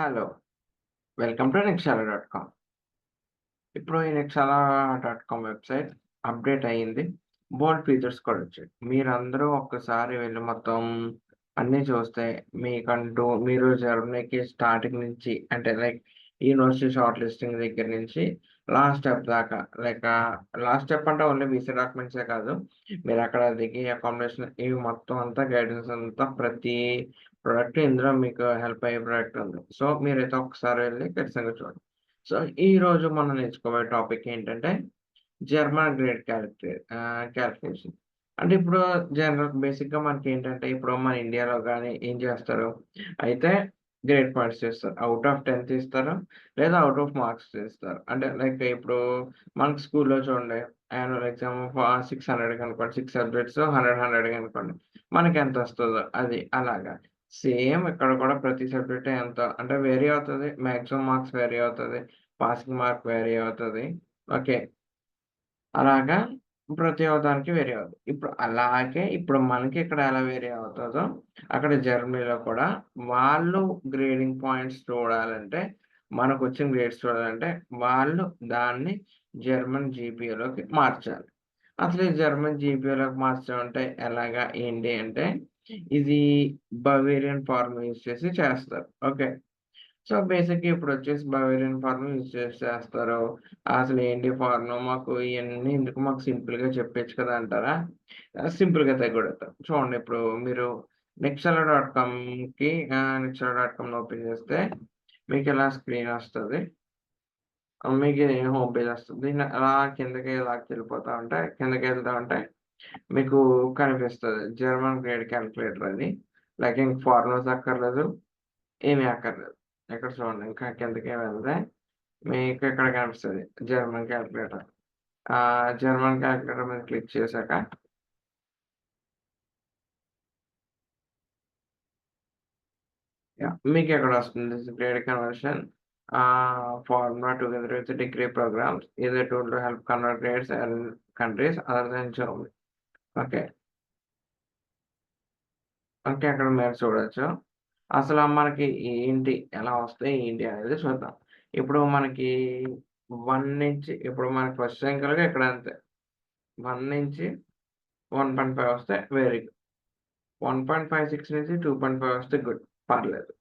Hello. Welcome to Nexala dot com. ఇప్పుడు ఈ Nexala dot com website update అయింది. Bold features కూడా వచ్చాయి. మీరందరూ ఒక్కసారి వెళ్ళి మొత్తం అన్నీ చూస్తే మీకంటూ మీరు జర్నీకి స్టార్టింగ్ నుంచి అంటే లైక్ యూనివర్సిటీ షార్ట్ లిస్టింగ్ దగ్గర నుంచి లాస్ట్ స్టెప్ దాకా లైక్ లాస్ట్ స్టెప్ అంటే ఓన్లీ వీసా డాక్యుమెంట్సే కాదు. మీరు అక్కడ దిగి అకామిడేషన్ ఇవి మొత్తం అంతా గైడెన్స్ అంతా ప్రతి ప్రొడక్ట్ ఇందులో మీకు హెల్ప్ అయ్యే ప్రొడక్ట్ ఉంది. సో, మీరైతే ఒకసారి వెళ్ళి ఖచ్చితంగా చూడండి. సో, ఈరోజు మనం నేర్చుకోబోయే టాపిక్ ఏంటంటే జర్మన్ గ్రేడ్ క్యాలిక్యులే క్యాలిక్యులేషన్. అంటే ఇప్పుడు జనరల్ బేసిక్‌గా మనకి ఏంటంటే ఇప్పుడు మన ఇండియాలో కానీ ఏం చేస్తారు? అయితే గ్రేడ్ పాయింట్స్ చేస్తారు అవుట్ ఆఫ్ 10థ్ ఇస్తారు. లేదా అవుట్ ఆఫ్ మార్క్స్ ఇస్తారు. అంటే లైక్ ఇప్పుడు మనకు స్కూల్‌లో చూడండి యాన్యువల్ ఎగ్జామ్ సిక్స్ హండ్రెడ్ అనుకోండి. సిక్స్ సబ్జెక్ట్స్ 100, 100 అనుకోండి. వస్తుందో అది అలాగా. సేమ్ ఇక్కడ కూడా ప్రతి సబ్జెక్ట్ ఎంత అంటే వేరీ అవుతుంది మాక్సిమం మార్క్స్ వేరీ అవుతుంది పాసింగ్ మార్క్ వేరీ అవుతుంది ఓకే. అలాగా ప్రతి ఒక్కదానికి వేరే అవుతుంది ఇప్పుడు అలాగే ఇప్పుడు మనకి ఇక్కడ ఎలా వేరే అవుతుందో అక్కడ జర్మనీలో కూడా వాళ్ళు గ్రేడింగ్ పాయింట్స్ చూడాలంటే మనకు వచ్చిన గ్రేడ్స్ చూడాలంటే వాళ్ళు దాన్ని జర్మన్ జీపీఏలోకి మార్చాలి. అసలు ఈ జర్మన్ జీపీఏలోకి మార్చడం అంటే ఎలాగా? ఏంటి అంటే ఇది బవేరియన్ ఫార్మ్ యూజ్ చేసి చేస్తారు. ఓకే. సో, బేసిక్ ఇప్పుడు వచ్చేసి బవేరియన్ ఫార్మ్ యూజ్ చేసి చేస్తారు. అసలు ఏంటి ఫార్మ్ మాకు ఇవన్నీ ఎందుకు మాకు సింపుల్‌గా చెప్పేయొచ్చు కదా అంటారా? సింపుల్‌గా తగ్గొడతారు చూడండి ఇప్పుడు మీరు నెక్సాలా డాట్ కామ్‌కి ఆహ్, డాట్ కామ్‌ని ఓపెన్ చేస్తే మీకు ఇలా స్క్రీన్ వస్తుంది మీకు హోమ్ పేజ్ వస్తుంది అలా కిందకి లాక్కెళ్ళిపోతా ఉంటే కిందకెళ్తా ఉంటే మీకు కనిపిస్తుంది జర్మన్ గ్రేడ్ క్యాలిక్యులేటర్ అని. లైక్ ఇంక ఫార్ములాస్ అక్కర్లేదు. ఏమీ అక్కర్లేదు. ఇక్కడ చూడండి ఇంకా కిందకే వెళ్తే మీకు ఇక్కడ కనిపిస్తుంది జర్మన్ క్యాలిక్యులేటర్. జర్మన్ క్యాలిక్యులేటర్ మీద క్లిక్ చేశాక మీకు ఎక్కడ వస్తుంది. Grade conversion formula together with degree programmes ఇదే tool to help convert grades in countries other than Germany. Okay. Okay అక్కడ మీరు చూడొచ్చు. అసలు మనకి ఏంటి ఎలా వస్తే ఏంటి అనేది చూద్దాం. ఇప్పుడు మనకి వన్ నుంచి ఇప్పుడు మనకి ఫస్ట్ సంఖ్యలుగా ఇక్కడ అంతే. వన్ నుంచి వన్ పాయింట్ ఫైవ్ వస్తే very good. One point five six నుంచి టూ పాయింట్ ఫైవ్ వస్తే గుడ్ పర్లేదు.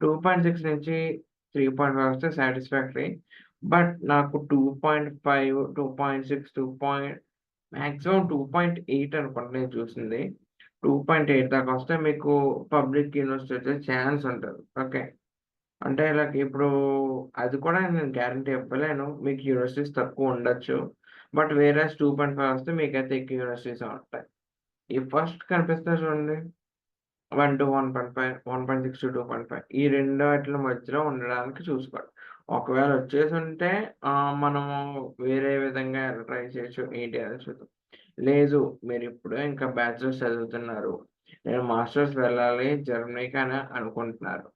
టూ పాయింట్ సిక్స్ నుంచి త్రీ పాయింట్ ఫైవ్ వస్తే సాటిస్ఫాక్టరీ. బట్ నాకు two point five two point six two point maximum 2.8 అనుకుంటా నేను చూసింది. 2.8 దాకా వస్తే మీకు పబ్లిక్ యూనివర్సిటీ వచ్చే ఛాన్స్ ఉంటుంది ఓకే. అంటే లైక్ ఇప్పుడు అది కూడా నేను గ్యారంటీ చెప్పలేను. మీకు యూనివర్సిటీస్ తక్కువ ఉండొచ్చు. బట్ వేరే టూ పాయింట్ ఫైవ్ వస్తే మీకైతే ఎక్కువ యూనివర్సిటీస్ ఉంటాయి. ఈ ఫస్ట్ కనిపిస్తుంది చూడండి. 1-1.5, 1.6-2.5 ఈ రెండాటిల మధ్యలో ఉండడానికి చూసుకోండి. ఒకవేళ వచ్చేసుంటే ఉంటే మనము వేరే విధంగా ట్రై చేయొచ్చు ఏంటి అని చూద్దాం. లేదు ఇప్పుడు ఇంకా బ్యాచిలర్స్ చదువుతున్నారు. నేను మాస్టర్స్ వెళ్ళాలి జర్మనీకి అని అనుకుంటున్నారు.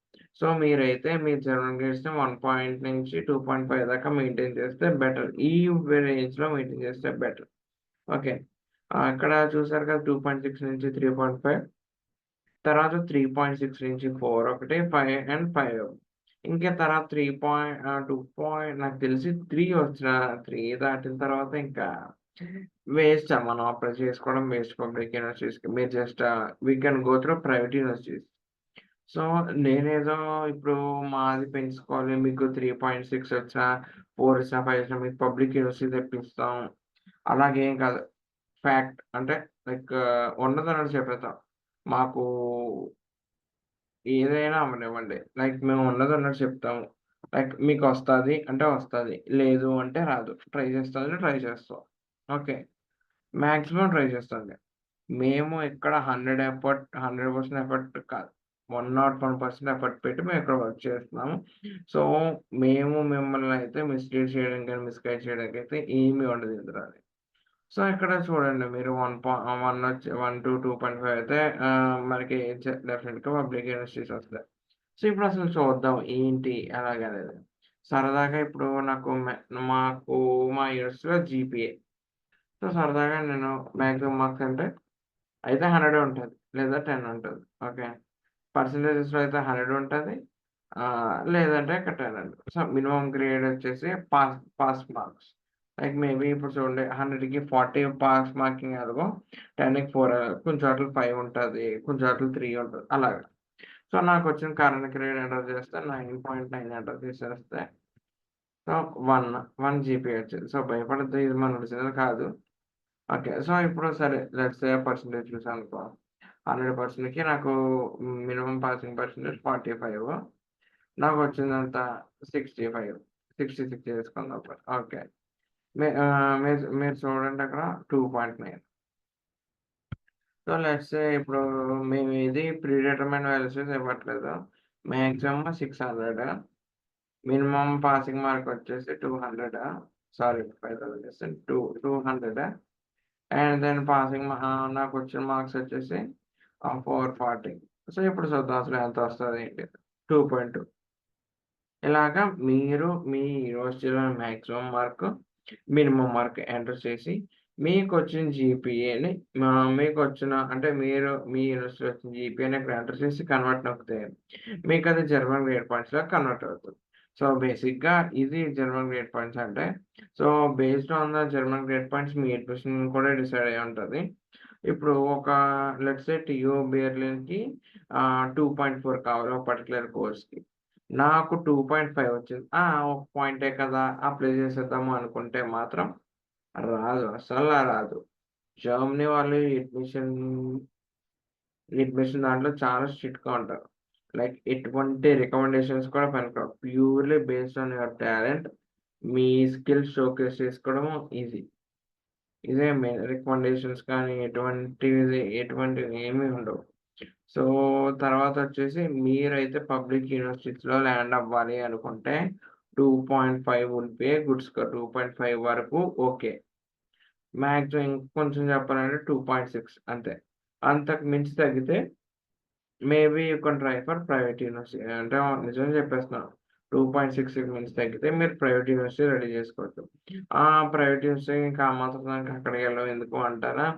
సో, మీరైతే మీ జర్మన్ గ్రేడ్స్‌ని వన్ పాయింట్ నుంచి 2.5 దాకా మెయింటైన్ చేస్తే బెటర్. ఈ రేంజ్‌లో మెయింటైన్ చేస్తే బెటర్. ఓకే. ఇక్కడ చూసారు కదా 2.6 నుంచి 3.5 తర్వాత 3.6 నుంచి ఫోర్ ఒకటి ఫైవ్ అండ్ ఫైవ్ ఇంకా తర్వాత త్రీ పాయింట్ టూ పాయింట్ నాకు తెలిసి త్రీ వచ్చిన త్రీ దాటిన తర్వాత ఇంకా వేస్ట్ మనం అప్లై చేసుకోవడం వేస్ట్ పబ్లిక్ యూనివర్సిటీస్‌కి. మీరు just we can go through private universities. So, నేనేదో ఇప్పుడు మాది పెంచుకోవాలి మీకు 3.6 వచ్చినా, ఫోర్ వచ్చినా, ఫైవ్ వచ్చినా మీకు పబ్లిక్ యూనివర్సిటీ తెప్పిస్తాం. అలాగేం కాదు. ఫ్యాక్ట్ అంటే లైక్ ఉన్నదున్నట్టు చెప్పేస్తాం మాకు ఏదైనా అవ్వనివ్వండి. లైక్ మేము ఉన్నది ఉన్నట్టు చెప్తాము. లైక్ మీకు వస్తుంది అంటే వస్తుంది లేదు అంటే రాదు. ట్రై చేస్తుంది ట్రై చేస్తాం. ఓకే. మ్యాక్సిమం ట్రై చేస్తుంది మేము ఇక్కడ 100 ఎఫర్ట్ 100% ఎఫర్ట్ కాదు. 101% ఎఫర్ట్ పెట్టి మేము ఇక్కడ వర్క్ చేస్తున్నాము. సో, మేము మిమ్మల్ని అయితే మిస్‌లీడ్ చేయడానికి గాని, మిస్‌గైడ్ అయితే ఏమీ ఉండదు ఇందులో. సో, ఇక్కడ చూడండి మీరు 1 పా 1 వచ్చి 1-2.5 అయితే మనకి డెఫినెట్గా పబ్లిక్ యూనివర్సిటీస్ వస్తాయి. సో, ఇప్పుడు అసలు చూద్దాం ఏంటి ఎలాగనేది. సరదాగా ఇప్పుడు నాకు మాకు మా యూనివర్సిటీలో జీపీఏ. సో, సరదాగా నేను మ్యాక్సిమం మార్క్స్ అంటే అయితే హండ్రెడ్ ఉంటుంది లేదా టెన్ ఉంటుంది ఓకే. పర్సెంటేజెస్‌లో అయితే హండ్రెడ్ ఉంటుంది లేదంటే ఇక్కడ 10 అండి. సో, మినిమమ్ గ్రేడ్ వచ్చేసి pass pass marks. Like maybe ఇప్పుడు చూడండి హండ్రెడ్కి ఫార్టీ పాస్ మార్కింగ్ ఎలాగో టెన్కి ఫోర్ కొంచెం చోట్ల ఫైవ్ ఉంటుంది కొంచెం చోట్ల త్రీ ఉంటుంది అలాగా. సో నాకు వచ్చిన కరెంట్ గ్రేడ్ ఎంటర్ చేస్తే నైన్ పాయింట్ నైన్ ఎంటర్ చేసేస్తే సో వన్ వన్ జీపీ వచ్చింది. సో భయపడితే ఇది మన వచ్చింది కాదు. ఓకే సో ఇప్పుడు సరే లెట్స్ ఏ పర్సంటేజ్ చూసాను అనుకో. హండ్రెడ్ పర్సెంట్కి నాకు minimum passing percentage forty five నాకు వచ్చిందంతా సిక్స్టీ ఫైవ్ సిక్స్టీ సిక్స్ చేసుకుందాం. ఓకే మీరు మీరు చూడండి అక్కడ 2.9 సో, లెట్స్ ఇప్పుడు మేము ఇది ప్రీ డిటర్మైన్డ్ వాల్యూస్ ఇవ్వట్లేదు. మాక్సిమం 600 మినిమమ్ పాసింగ్ మార్క్ వచ్చేసి 200 sorry five thousand two 200 and then passing నాకు వచ్చిన మార్క్స్ వచ్చేసి ఫోర్ ఫార్టీ సో, ఇప్పుడు చూద్దాం అసలు ఎంత వస్తుంది ఏంటి? 2.2 ఇలాగా మీరు మీ యూనివర్సిటీలో maximum mark, minimum mark enter చేసి మీకు వచ్చిన జీపీఏని మీకు వచ్చిన అంటే మీరు మీ యూనివర్సిటీ వచ్చిన జీపీఏని ఇక్కడ ఎంటర్ చేసి కన్వర్ట్ నొక్కితే అది జర్మన్ గ్రేడ్ పాయింట్స్లో కన్వర్ట్ అవుతుంది సో, బేసిక్‌గా ఇది జర్మన్ గ్రేడ్ పాయింట్స్ అంటే so, based on the German grade points me admission కూడా డిసైడ్ అయి ఉంటుంది ఇప్పుడు ఒక లెట్స్ సే టీయూ బెర్లిన్‌కి ఆహ్, 2.4 కావాలి ఒక పర్టికులర్ కోర్స్‌కి. నాకు 2.5 వచ్చింది. ఆ! ఒక పాయింటే కదా! అప్లై చేసేద్దాము అనుకుంటే మాత్రం రాదు. అసలు రాదు. జర్మనీ వాళ్ళు అడ్మిషన్ అడ్మిషన్ దాంట్లో చాలా స్ట్రిక్ట్‌గా ఉంటారు. లైక్ ఎటువంటి రికమెండేషన్స్ కూడా పనికిరావు. Purely based on your talent me skills showcase చేసుకోవడం ఈజీ. ఇదే మెయిన్ రికమెండేషన్స్ కానీ ఎటువంటి ఎటువంటివి ఏమీ ఉండవు. సో, తర్వాత వచ్చేసి మీరైతే పబ్లిక్ యూనివర్సిటీస్‌లో ల్యాండ్ అవ్వాలి అనుకుంటే 2.5 would be a good score. 2.5 వరకు ఓకే. మాక్సిమం ఇంకొంచెం చెప్పాలంటే 2.6 అంతే. అంతకు మించి తగ్గితే maybe you can try for private university. అంటే నిజం చెప్పేస్తున్నాను. 2.6కి మించి తగ్గితే మీరు ప్రైవేట్ యూనివర్సిటీ రెడీ చేసుకోవచ్చు. ఆ! ప్రైవేట్ యూనివర్సిటీ ఇంకా ఆ మాత్రం దానికి ఎందుకు అంటారా?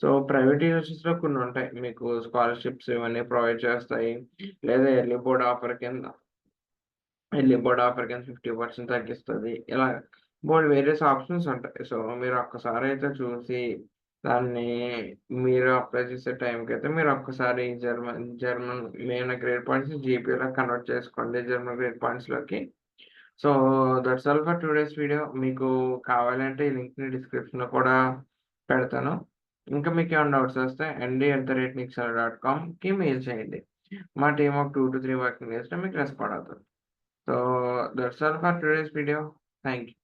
సో, ప్రైవేట్ యూనివర్సిటీస్‌లో కొన్ని ఉంటాయి. మీకు స్కాలర్‌షిప్స్ ఇవన్నీ ప్రొవైడ్ చేస్తాయి. లేదా ఎర్లీ బోర్డ్ ఆఫర్ కింద ఎర్లీ బోర్డ్ ఆఫర్ కింద ఫిఫ్టీ పర్సెంట్ తగ్గిస్తుంది ఇలా బోర్డ్ వేరియస్ ఆప్షన్స్ ఉంటాయి. సో, మీరు ఒక్కసారి అయితే చూసి దాన్ని మీరు అప్లై చేసే టైంకి అయితే మీరు ఒక్కసారి German German main grade points జీపీలో convert చేసుకోండి German grade పాయింట్స్‌లోకి. So, that's all for today's video. మీకు కావాలంటే ఈ లింక్‌ని డిస్క్రిప్షన్‌లో కూడా పెడతాను. ఇంకా మీకు ఏమైనా డౌట్స్ వస్తే ND at the rate nixer dot కామ్కి mail చేయండి. మా టీమ్ ఒక 2-3 వర్కింగ్ డేస్‌లో మీకు రెస్పాండ్ అవుతుంది so, that's all for today's video. Thank you.